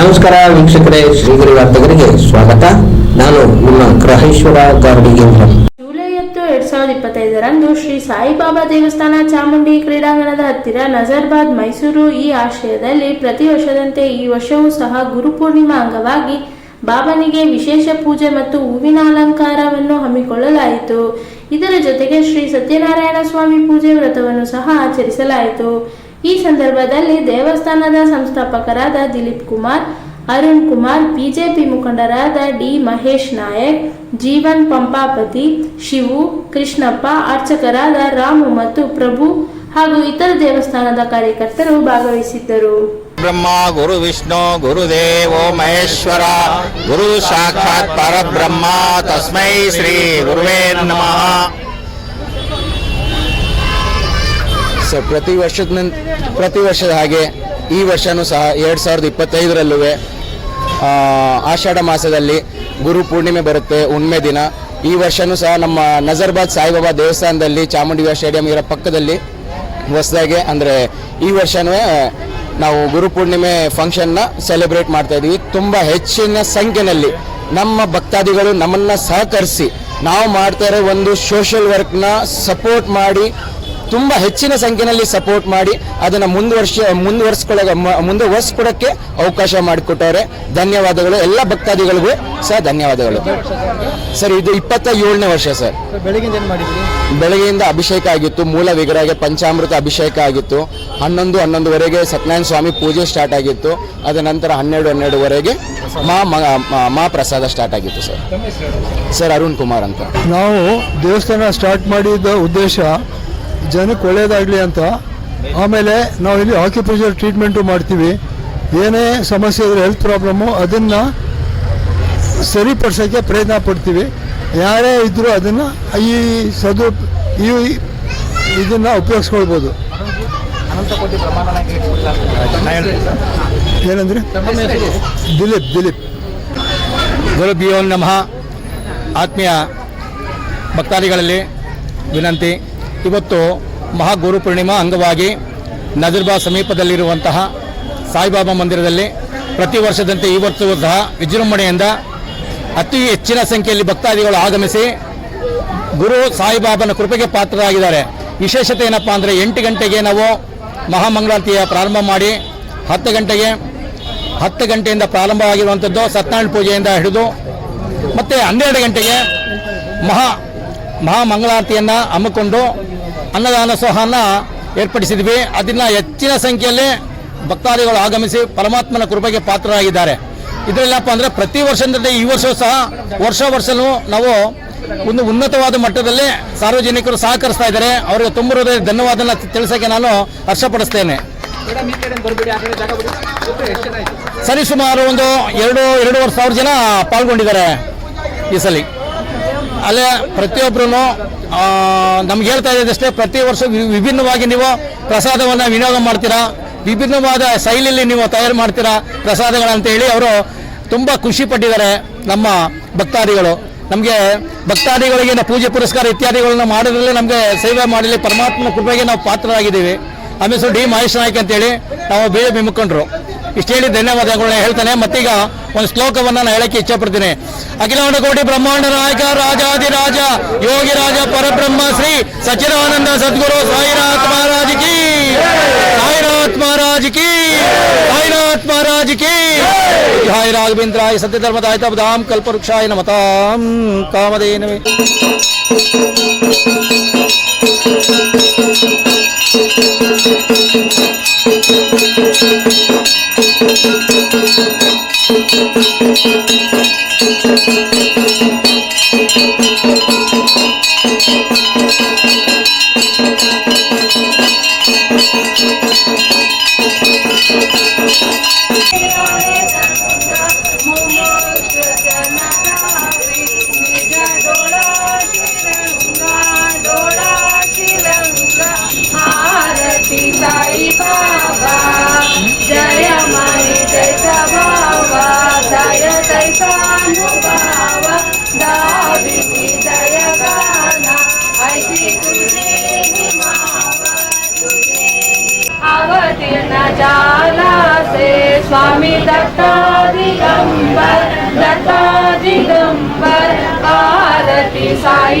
ನಮಸ್ಕಾರ ವೀಕ್ಷಕರೇ, ಶ್ರೀಗಿರಿ ವಾರ್ತೆಗರಿಗೆ ಸ್ವಾಗತ. ನಾನು ನಿಮ್ಮ ಗ್ರಹೇಶ್ವರ ಗಾರ್ಡಿಗೇಂದ್ರ ಜುಲೈ ಹತ್ತು ಎರಡ್ ಸಾವಿರದ ಇಪ್ಪತ್ತೈದರಂದು ಶ್ರೀ ಸಾಯಿಬಾಬಾ ದೇವಸ್ಥಾನ ಚಾಮುಂಡಿ ಕ್ರೀಡಾಂಗಣದ ಹತ್ತಿರ ನಜರ್ಬಾದ್ ಮೈಸೂರು ಈ ಆಶ್ರಯದಲ್ಲಿ ಪ್ರತಿ ವರ್ಷದಂತೆ ಈ ವರ್ಷವೂ ಸಹ ಗುರುಪೂರ್ಣಿಮಾ ಅಂಗವಾಗಿ ಬಾಬನಿಗೆ ವಿಶೇಷ ಪೂಜೆ ಮತ್ತು ಹೂವಿನ ಅಲಂಕಾರವನ್ನು ಹಮ್ಮಿಕೊಳ್ಳಲಾಯಿತು. ಇದರ ಜೊತೆಗೆ ಶ್ರೀ ಸತ್ಯನಾರಾಯಣ ಸ್ವಾಮಿ ಪೂಜೆ ವ್ರತವನ್ನು ಸಹ ಆಚರಿಸಲಾಯಿತು. ಈ ಸಂದರ್ಭದಲ್ಲಿ ದೇವಸ್ಥಾನದ ಸಂಸ್ಥಾಪಕರಾದ ದಿಲೀಪ್ ಕುಮಾರ್, ಅರುಣ್ ಕುಮಾರ್, ಬಿಜೆಪಿ ಮುಖಂಡರಾದ ಡಿ ಮಹೇಶ್ ನಾಯಕ್, ಜೀವನ್ ಪಂಪಾಪತಿ, ಶಿವು, ಕೃಷ್ಣಪ್ಪ, ಅರ್ಚಕರಾದ ರಾಮು ಮತ್ತು ಪ್ರಭು ಹಾಗೂ ಇತರ ದೇವಸ್ಥಾನದ ಕಾರ್ಯಕರ್ತರು ಭಾಗವಹಿಸಿದ್ದರು. ಬ್ರಹ್ಮ, ಗುರು ವಿಷ್ಣು, ಗುರುದೇವೋ ಮಹೇಶ್ವರ, ಗುರು ಸಾಕ್ಷಾತ್ ಪರಬ್ರಹ್ಮ, ತಸ್ಮೈ ಶ್ರೀ ಗುರುವೇ ನಮಃ. ಸೊ ಪ್ರತಿ ವರ್ಷದ ಪ್ರತಿ ವರ್ಷದ ಹಾಗೆ ಈ ವರ್ಷನೂ ಸಹ ಎರಡು ಸಾವಿರದ ಇಪ್ಪತ್ತೈದರಲ್ಲೂ ಆಷಾಢ ಮಾಸದಲ್ಲಿ ಗುರು ಪೂರ್ಣಿಮೆ ಬರುತ್ತೆ, ಹುಣ್ಮೆ ದಿನ. ಈ ವರ್ಷನೂ ಸಹ ನಮ್ಮ ನಜರ್ಬಾದ್ ಸಾಯಿಬಾಬಾ ದೇವಸ್ಥಾನದಲ್ಲಿ ಚಾಮುಂಡಿ ಸ್ಟೇಡಿಯಂ ಇರೋ ಪಕ್ಕದಲ್ಲಿ ಹೊಸದಾಗೆ, ಅಂದರೆ ಈ ವರ್ಷನೂ ನಾವು ಗುರು ಪೂರ್ಣಿಮೆ ಫಂಕ್ಷನ್ನ ಸೆಲೆಬ್ರೇಟ್ ಮಾಡ್ತಾ ಇದ್ದೀವಿ. ತುಂಬ ಹೆಚ್ಚಿನ ಸಂಖ್ಯೆಯಲ್ಲಿ ನಮ್ಮ ಭಕ್ತಾದಿಗಳು ನಮ್ಮನ್ನು ಸಹಕರಿಸಿ, ನಾವು ಮಾಡ್ತಾ ಇರೋ ಒಂದು ಸೋಷಿಯಲ್ ವರ್ಕ್ನ ಸಪೋರ್ಟ್ ಮಾಡಿ ತುಂಬ ಹೆಚ್ಚಿನ ಸಂಖ್ಯೆಯಲ್ಲಿ ಸಪೋರ್ಟ್ ಮಾಡಿ ಅದನ್ನು ಮುಂದುವರ್ಷ ಮುಂದುವರ್ಸ್ಕೊಳ್ಳೋ ಮ- ಮುಂದುವರ್ಸ್ಕೊಡೋಕ್ಕೆ ಅವಕಾಶ ಮಾಡಿಕೊಟ್ಟವ್ರೆ. ಧನ್ಯವಾದಗಳು. ಎಲ್ಲ ಭಕ್ತಾದಿಗಳಿಗೂ ಸಹ ಧನ್ಯವಾದಗಳು. ಸರ್ ಇದು ಇಪ್ಪತ್ತ ಏಳನೇ ವರ್ಷ ಸರ್. ಬೆಳಗಿಂದ ಏನು ಮಾಡಿದ್ರಿ? ಬೆಳಗ್ಗೆಯಿಂದ ಅಭಿಷೇಕ ಆಗಿತ್ತು. ಮೂಲ ವಿಗ್ರಹಕ್ಕೆ ಪಂಚಾಮೃತ ಅಭಿಷೇಕ ಆಗಿತ್ತು. ಹನ್ನೊಂದು ಹನ್ನೊಂದುವರೆಗೆ ಸತ್ಯನಾರಾಯಣ ಸ್ವಾಮಿ ಪೂಜೆ ಸ್ಟಾರ್ಟ್ ಆಗಿತ್ತು. ಅದ ನಂತರ ಹನ್ನೆರಡು ಹನ್ನೆರಡುವರೆಗೆ ಮಾ ಮ- ಮ- ಮಾ ಪ್ರಸಾದ ಸ್ಟಾರ್ಟ್ ಆಗಿತ್ತು ಸರ್. ಸರ್. ಅರುಣ್ ಕುಮಾರ್ ಅಂತ. ನಾವು ದೇವಸ್ಥಾನ ಸ್ಟಾರ್ಟ್ ಮಾಡಿದ ಉದ್ದೇಶ ಜನಕ್ಕೆ ಒಳ್ಳೇದಾಗಲಿ ಅಂತ. ಆಮೇಲೆ ನಾವು ಇಲ್ಲಿ ಆಕ್ಯುಪೇಷನ್ ಟ್ರೀಟ್ಮೆಂಟು ಮಾಡ್ತೀವಿ. ಏನೇ ಸಮಸ್ಯೆ ಇದ್ರೆ ಹೆಲ್ತ್ ಪ್ರಾಬ್ಲಮ್ಮು ಅದನ್ನು ಸರಿಪಡಿಸೋಕ್ಕೆ ಪ್ರಯತ್ನ ಪಡ್ತೀವಿ. ಯಾರೇ ಇದ್ದರೂ ಅದನ್ನು ಈ ಸದು ಈ ಇದನ್ನು ಉಪಯೋಗಿಸ್ಕೊಳ್ಬೋದು. ಏನಂದ್ರೆ? ದಿಲೀಪ್ ದಿಲೀಪ್. ಗುರುಭ್ಯೋ ನಮಃ. ಆತ್ಮೀಯ ಭಕ್ತಾದಿಗಳಲ್ಲಿ ವಿನಂತಿ. ಇವತ್ತು ಮಹಾಗುರು ಪೂರ್ಣಿಮಾ ಅಂಗವಾಗಿ ನಜರ್ಬಾ ಸಮೀಪದಲ್ಲಿರುವಂತಹ ಸಾಯಿಬಾಬಾ ಮಂದಿರದಲ್ಲಿ ಪ್ರತಿ ವರ್ಷದಂತೆ ಈ ವರ್ಷವೂ ಸಹ ವಿಜೃಂಭಣೆಯಿಂದ ಅತಿ ಹೆಚ್ಚಿನ ಸಂಖ್ಯೆಯಲ್ಲಿ ಭಕ್ತಾದಿಗಳು ಆಗಮಿಸಿ ಗುರು ಸಾಯಿಬಾಬನ ಕೃಪೆಗೆ ಪಾತ್ರರಾಗಿದ್ದಾರೆ. ವಿಶೇಷತೆ ಏನಪ್ಪ ಅಂದರೆ ಎಂಟು ಗಂಟೆಗೆ ನಾವು ಮಹಾಮಂಗಳಾರತಿಯ ಪ್ರಾರಂಭ ಮಾಡಿ ಹತ್ತು ಗಂಟೆಗೆ ಹತ್ತು ಗಂಟೆಯಿಂದ ಪ್ರಾರಂಭವಾಗಿರುವಂಥದ್ದು ಸತ್ಯನಾರಾಯಣ ಪೂಜೆಯಿಂದ ಹಿಡಿದು ಮತ್ತು ಹನ್ನೆರಡು ಗಂಟೆಗೆ ಮಹಾ ಮಹಾಮಂಗಳಾರತಿಯನ್ನು ಹಮ್ಮಿಕೊಂಡು ಅನ್ನದಾನ ಸೋಹನ ಏರ್ಪಡಿಸಿದ್ವಿ. ಅದನ್ನು ಹೆಚ್ಚಿನ ಸಂಖ್ಯೆಯಲ್ಲಿ ಭಕ್ತಾದಿಗಳು ಆಗಮಿಸಿ ಪರಮಾತ್ಮನ ಕೃಪೆಗೆ ಪಾತ್ರರಾಗಿದ್ದಾರೆ. ಇದರಲ್ಲಪ್ಪ ಅಂದರೆ ಪ್ರತಿ ವರ್ಷದಿಂದ ಈ ವರ್ಷ ಸಹ ವರ್ಷ ವರ್ಷನೂ ನಾವು ಒಂದು ಉನ್ನತವಾದ ಮಟ್ಟದಲ್ಲಿ ಸಾರ್ವಜನಿಕರು ಸಹಕರಿಸ್ತಾ ಇದ್ದಾರೆ. ಅವರಿಗೆ ತುಂಬ ಹೃದಯ ಧನ್ಯವಾದನ ತಿಳಿಸೋಕ್ಕೆ ನಾನು ಹರ್ಷಪಡಿಸ್ತೇನೆ. ಸರಿ, ಸುಮಾರು ಒಂದು ಎರಡು ಎರಡೂವರೆ ಸಾವಿರ ಜನ ಪಾಲ್ಗೊಂಡಿದ್ದಾರೆ ಈ ಸಲ. ಅಲ್ಲೇ ಪ್ರತಿಯೊಬ್ಬರೂ ನಮ್ಗೆ ಹೇಳ್ತಾ ಇದ್ದಷ್ಟೇ ಪ್ರತಿ ವರ್ಷ ವಿಭಿನ್ನವಾಗಿ ನೀವು ಪ್ರಸಾದವನ್ನು ವಿನಿಯೋಗ ಮಾಡ್ತೀರಾ, ವಿಭಿನ್ನವಾದ ಶೈಲಿಯಲ್ಲಿ ನೀವು ತಯಾರು ಮಾಡ್ತೀರಾ ಪ್ರಸಾದಗಳಂತ ಹೇಳಿ ಅವರು ತುಂಬ ಖುಷಿ ಪಟ್ಟಿದ್ದಾರೆ ನಮ್ಮ ಭಕ್ತಾದಿಗಳು. ನಮಗೆ ಭಕ್ತಾದಿಗಳಿಗೆ ಪೂಜೆ ಪುರಸ್ಕಾರ ಇತ್ಯಾದಿಗಳನ್ನ ಮಾಡೋದ್ರಲ್ಲಿ ನಮಗೆ ಸೇವೆ ಮಾಡಲಿ, ಪರಮಾತ್ಮನ ಕೃಪೆಗೆ ನಾವು ಪಾತ್ರರಾಗಿದ್ದೀವಿ. ಆಮೇಲೆ ಡಿ ಮಹೇಶ್ ನಾಯ್ಕ ಅಂತೇಳಿ, ನಾವು ಬೇರೆ ಮುಖಂಡರು ಇಷ್ಟು ಹೇಳಿ ಧನ್ಯವಾದಗಳನ್ನ ಹೇಳ್ತಾನೆ. ಮತ್ತೀಗ ಒಂದು ಶ್ಲೋಕವನ್ನ ನಾನು ಹೇಳಕ್ಕೆ ಇಚ್ಛಪಡ್ತೀನಿ ಅಖಿಲಾಂಡ ಕೋಟಿ ಬ್ರಹ್ಮಾಂಡ ನಾಯಕ ರಾಜಾದಿರಾಜ ಯೋಗಿ ರಾಜ, ಪರಬ್ರಹ್ಮ ಶ್ರೀ ಸಚಿದಾನಂದ ಸದ್ಗುರು ಸಾಯಿನಾಥ್ ಮಹಾರಾಜ್ ಕಿ ಸಾಯಿನಾಥ್ ಮಹಾರಾಜ್ ಕಿ ಸಾಯಿನಾಥ್ ಮಹಾರಾಜ್ ಕಿ ಜಯ ರಾಘವೇಂದ್ರಾಯ ಸತ್ಯ ಧರ್ಮದಾಯ ಬದಾಂ ಕಲ್ಪವೃಕ್ಷಾಯ ನಮತಾಂ ಕಾಮಧೇನವೇ. लता दिगम्बर लता दिगम्बर आरति साई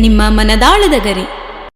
ನಿಮ್ಮ ಮನದಾಳದ ಗರಿ.